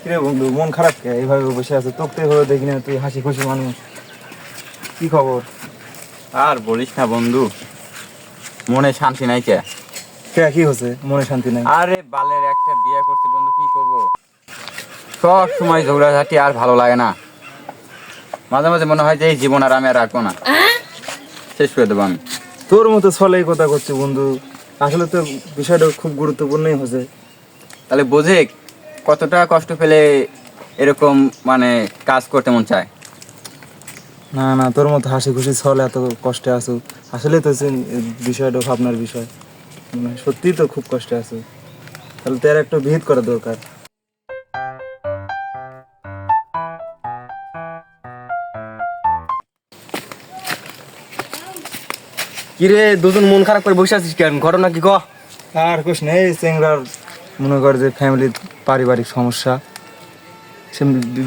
কিরে বন্ধু মন খারাপ কে? এইভাবে বসে আছে? তোকে তো এভাবে দেখি না তুই হাসি খুশি মানুষ। কি খবর? আর বলিস না বন্ধু মনে শান্তি নাই কে? কে কি হচ্ছে? মনে শান্তি নাই। আরে বালের একটা বিয়ে করতে বন্ধু কি করব? সব সময় ঝগড়াঝাটি আর ভালো লাগে না। মাঝে মাঝে মনে হয় যে এই জীবন আর আমি আর রাখব না। শেষ করে দেবো আমি। তোর মতো ছলে কথা করছে বন্ধু। আসলে তো বিষয়টা খুব গুরুত্বপূর্ণই হচ্ছে। তাহলে বোঝে কতটা কষ্ট পেলে এরকম মানে কাজ করতে মন চায়? না না তোর মতো হাসি খুশি ছলে এত কষ্টে আছো। আসলে তো বিষয়টা ভাবনার বিষয়। মানে সত্যিই তো খুব কষ্টে আছো। তাহলে তোর একটা ভিত করা দরকার। কিরে দুজন মন খারাপ করে বসে আছিস কেন? ঘটনা কি ক? আর কোশ নেই চেংরার মনে কর যে ফ্যামিলির পারিবারিক সমস্যা। সে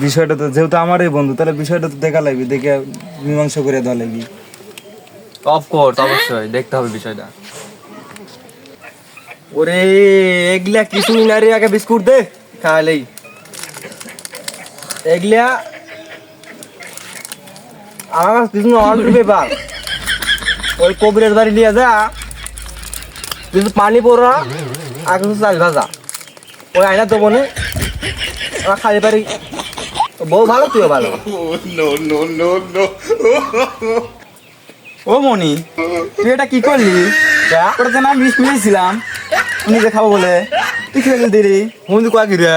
বিষয়টা তো যেহেতু আমারই বন্ধু, তাহলে বিষয়টা তো দেখা লাগবে, দেখে মীমাংসা করে দেওয়া লাগবে। অফকোর্স অবশ্যই, দেখতে হবে বিষয়টা। ওরে, এগুলা কিছুই না রে আগে বিস্কুট দে খাইলেই এগুলা আমার কাছে কিছু অর্ডার পেপার ওই কবিরের বাড়ি নিয়ে যা, কিছু পানি পড়া, আর কিছু চাল ভাজা। ওই আয়না তো মনে ওরা খালি পারি বউ ভালো তুইও ভালো। ও মনি তুই এটা কি করলি? ওটা তো না বিষ মিলেছিলাম নিজে খাব বলে। তুই খেয়ে দিলি মন্দির কয়া কি রে?